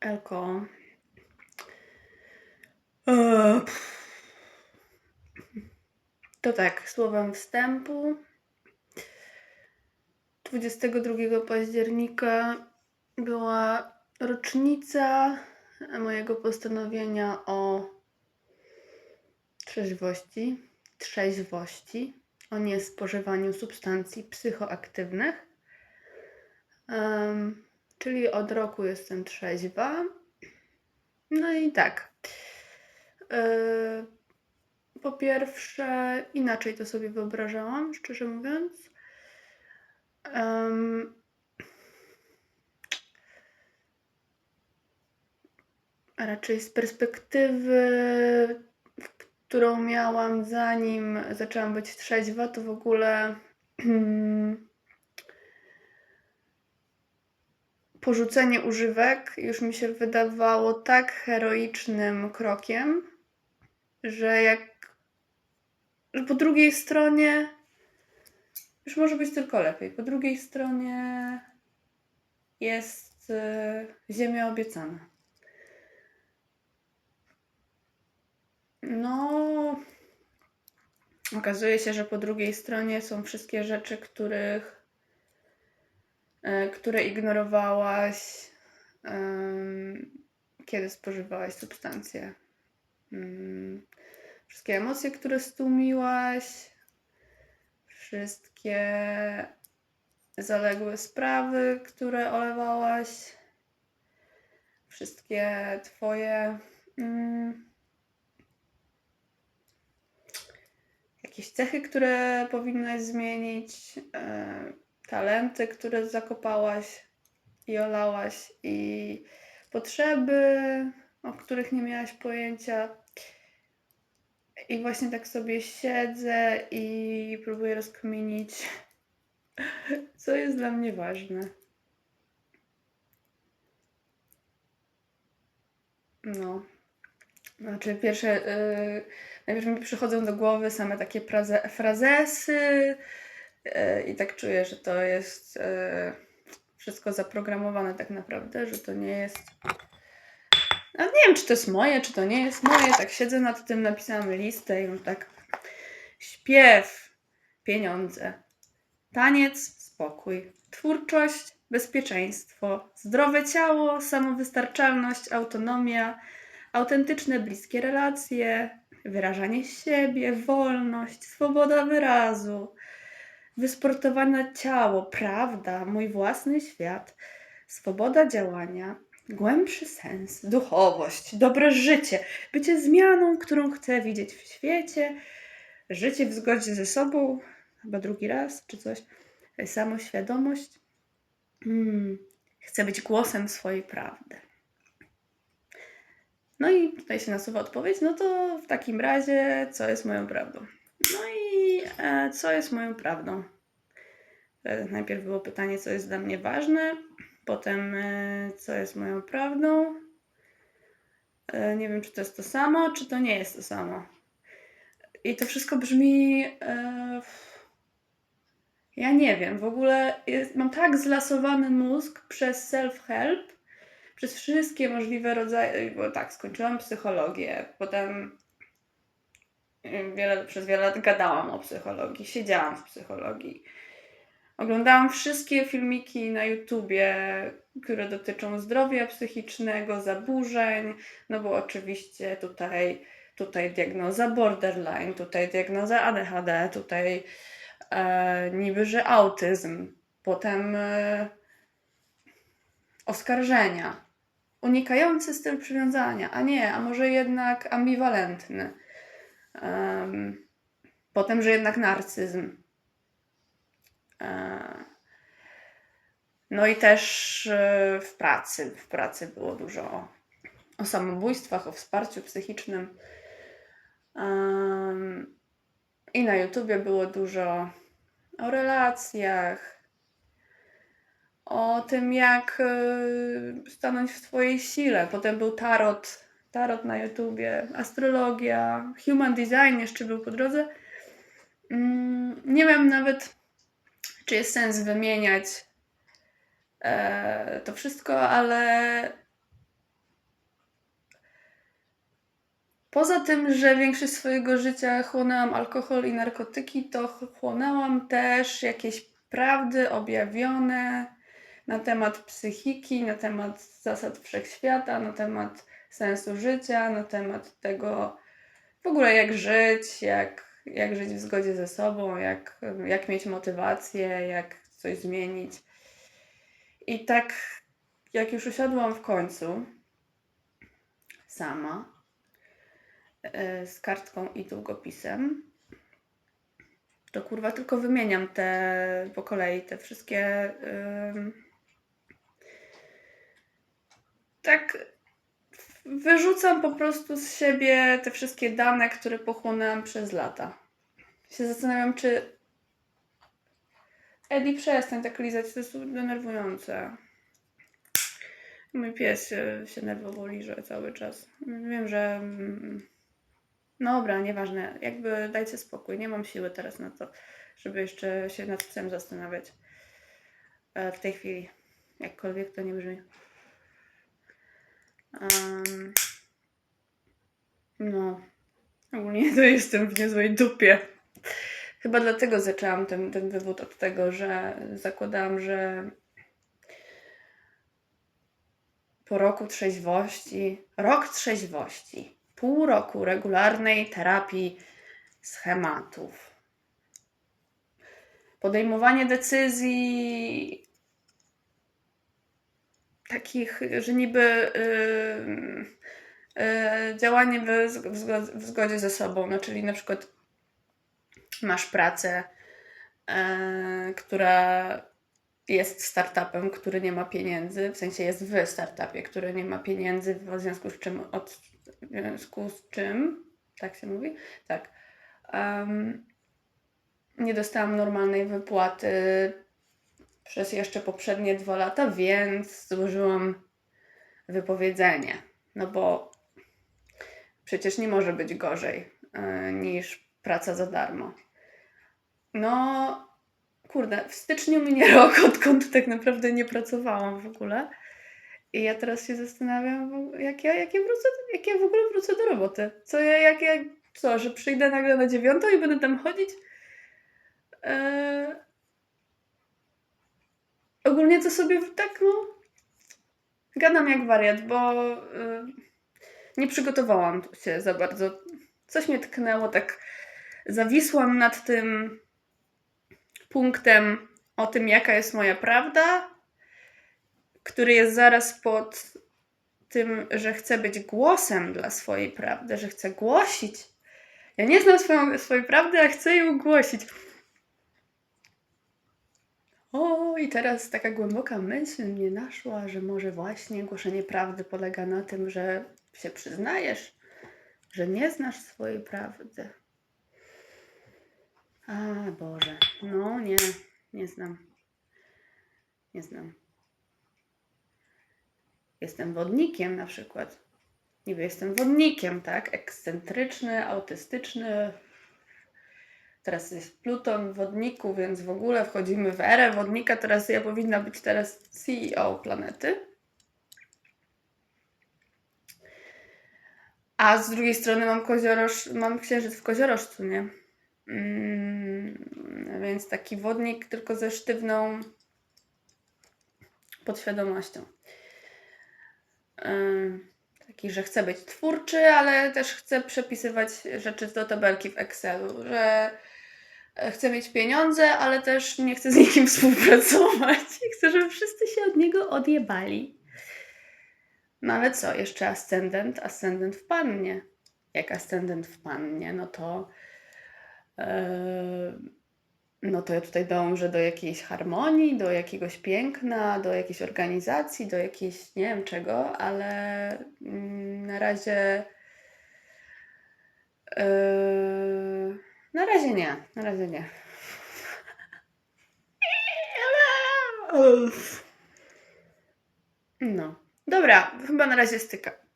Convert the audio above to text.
Elko. Pff. To tak, słowem wstępu. 22 października była rocznica mojego postanowienia o trzeźwości, trzeźwości, o niespożywaniu substancji psychoaktywnych. Em, czyli od roku jestem trzeźwa. No i tak. E, po pierwsze, inaczej to sobie wyobrażałam, szczerze mówiąc. A raczej z perspektywy, którą miałam zanim zaczęłam być trzeźwa, to w ogóle porzucenie używek już mi się wydawało tak heroicznym krokiem, że jak że po drugiej stronie już może być tylko lepiej. Po drugiej stronie jest y, ziemia obiecana. No, okazuje się, że po drugiej stronie są wszystkie rzeczy, których, które ignorowałaś, kiedy spożywałaś substancje. Mm, Wszystkie emocje, które stłumiłaś, wszystkie zaległe sprawy, które olewałaś, wszystkie Twoje mm, jakieś cechy, które powinnaś zmienić, e, talenty, które zakopałaś i olałaś, i potrzeby, o których nie miałaś pojęcia. I właśnie tak sobie siedzę i próbuję rozkminić, co jest dla mnie ważne. No. Znaczy, pierwsze, yy, najpierw mi przychodzą do głowy same takie fraze, frazesy i tak czuję, że to jest yy, wszystko zaprogramowane tak naprawdę, że to nie jest no nie wiem, czy to jest moje, czy to nie jest moje. Tak siedzę nad tym, napisałam listę i już tak śpiew, pieniądze, taniec, spokój, twórczość, bezpieczeństwo, zdrowe ciało, samowystarczalność, autonomia, autentyczne, bliskie relacje, wyrażanie siebie, wolność, swoboda wyrazu, wysportowane ciało, prawda, mój własny świat, swoboda działania, głębszy sens, duchowość, dobre życie, bycie zmianą, którą chcę widzieć w świecie, życie w zgodzie ze sobą, chyba drugi raz czy coś, samoświadomość. Hmm. Chcę być głosem swojej prawdy. No i tutaj się nasuwa odpowiedź, no to w takim razie, co jest moją prawdą? No i co jest moją prawdą? E, najpierw było pytanie, co jest dla mnie ważne, potem e, co jest moją prawdą. E, nie wiem, czy to jest to samo, czy to nie jest to samo. I to wszystko brzmi. E, ja nie wiem, w ogóle jest, mam tak zlasowany mózg przez self-help, przez wszystkie możliwe rodzaje. Bo tak, skończyłam psychologię, potem wiele, przez wiele lat gadałam o psychologii, siedziałam w psychologii Oglądałam wszystkie filmiki na YouTubie, które dotyczą zdrowia psychicznego, zaburzeń, no bo oczywiście tutaj, tutaj diagnoza borderline, tutaj diagnoza ADHD, tutaj e, niby, że autyzm, potem e, oskarżenia, unikający styl przywiązania, a nie, a może jednak ambiwalentny. Um, potem, że jednak narcyzm. E, no i też e, w pracy. W pracy było dużo o samobójstwach, o wsparciu psychicznym. I na YouTubie było dużo o relacjach, o tym, jak e, stanąć w Twojej sile. Potem był tarot, tarot na YouTubie, astrologia, human design jeszcze był po drodze. Mm, nie wiem nawet, czy jest sens wymieniać e, to wszystko, ale poza tym, że większość swojego życia chłonęłam alkohol i narkotyki, to ch- chłonęłam też jakieś prawdy objawione na temat psychiki, na temat zasad wszechświata, na temat sensu życia, na temat tego w ogóle jak żyć, jak, jak żyć w zgodzie ze sobą, jak, jak mieć motywację, jak coś zmienić. I tak jak już usiadłam w końcu sama e, z kartką i długopisem, to kurwa tylko wymieniam te po kolei, te wszystkie. ym, tak wyrzucam po prostu z siebie te wszystkie dane, które pochłonęłam przez lata. Się zastanawiam, czy. Edi, przestań tak lizać, to jest denerwujące. Mój pies się, się nerwowo liże cały czas. Wiem, że. mm, No dobra, nieważne. Jakby dajcie spokój. Nie mam siły teraz na to, żeby jeszcze się nad tym zastanawiać. E, W tej chwili. Jakkolwiek to nie brzmi. Em, no. Ogólnie to jestem w niezłej dupie. Chyba dlatego zaczęłam ten, ten wywód od tego, że zakładałam, że po roku trzeźwości, rok trzeźwości, pół roku regularnej terapii schematów, podejmowanie decyzji takich, że niby yy, yy, działanie w, zgo- w zgodzie ze sobą, no czyli na przykład masz pracę, yy, która jest startupem, który nie ma pieniędzy, w sensie jest w startupie, który nie ma pieniędzy, w związku z czym, od, w związku z czym, tak się mówi? Tak. Em, nie dostałam normalnej wypłaty przez jeszcze poprzednie dwa lata, więc złożyłam wypowiedzenie. No bo przecież nie może być gorzej e, niż praca za darmo. No, kurde, w styczniu minie rok, odkąd tak naprawdę nie pracowałam w ogóle. I ja teraz się zastanawiam, jak ja, jak ja, wrócę, jak ja w ogóle wrócę do roboty. Co ja, jak ja, co, że przyjdę nagle na dziewiątą i będę tam chodzić? Eee, ogólnie to sobie tak, no, gadam jak wariat, bo y, nie przygotowałam się za bardzo. Coś mnie tknęło, tak zawisłam nad tym punktem o tym, jaka jest moja prawda, który jest zaraz pod tym, że chcę być głosem dla swojej prawdy, że chcę głosić. Ja nie znam swoją, swojej prawdy, a chcę ją głosić. O, i teraz taka głęboka myśl mnie naszła, że może właśnie głoszenie prawdy polega na tym, że się przyznajesz, że nie znasz swojej prawdy. A Boże, no nie, nie znam. Nie znam. Jestem wodnikiem na przykład. Niby jestem wodnikiem, tak? Ekscentryczny, autystyczny. Teraz jest Pluton w wodniku, więc w ogóle wchodzimy w erę wodnika. Teraz ja powinna być teraz CEO planety. A z drugiej strony mam kozioroż, mam księżyc w koziorożcu, nie? Mm, więc taki wodnik tylko ze sztywną podświadomością. Taki, że chcę być twórczy, ale też chcę przepisywać rzeczy do tabelki w Excelu, że e, chcę mieć pieniądze, ale też nie chcę z nikim współpracować. I chcę, żeby wszyscy się od niego odjebali. No ale co, jeszcze ascendent? Ascendent w pannie. Jak ascendent w pannie, no to e, no to ja tutaj dążę do jakiejś harmonii, do jakiegoś piękna, do jakiejś organizacji, do jakiejś nie wiem czego, ale mm, na razie e, na razie nie, na razie nie. No. Dobra, chyba na razie styka.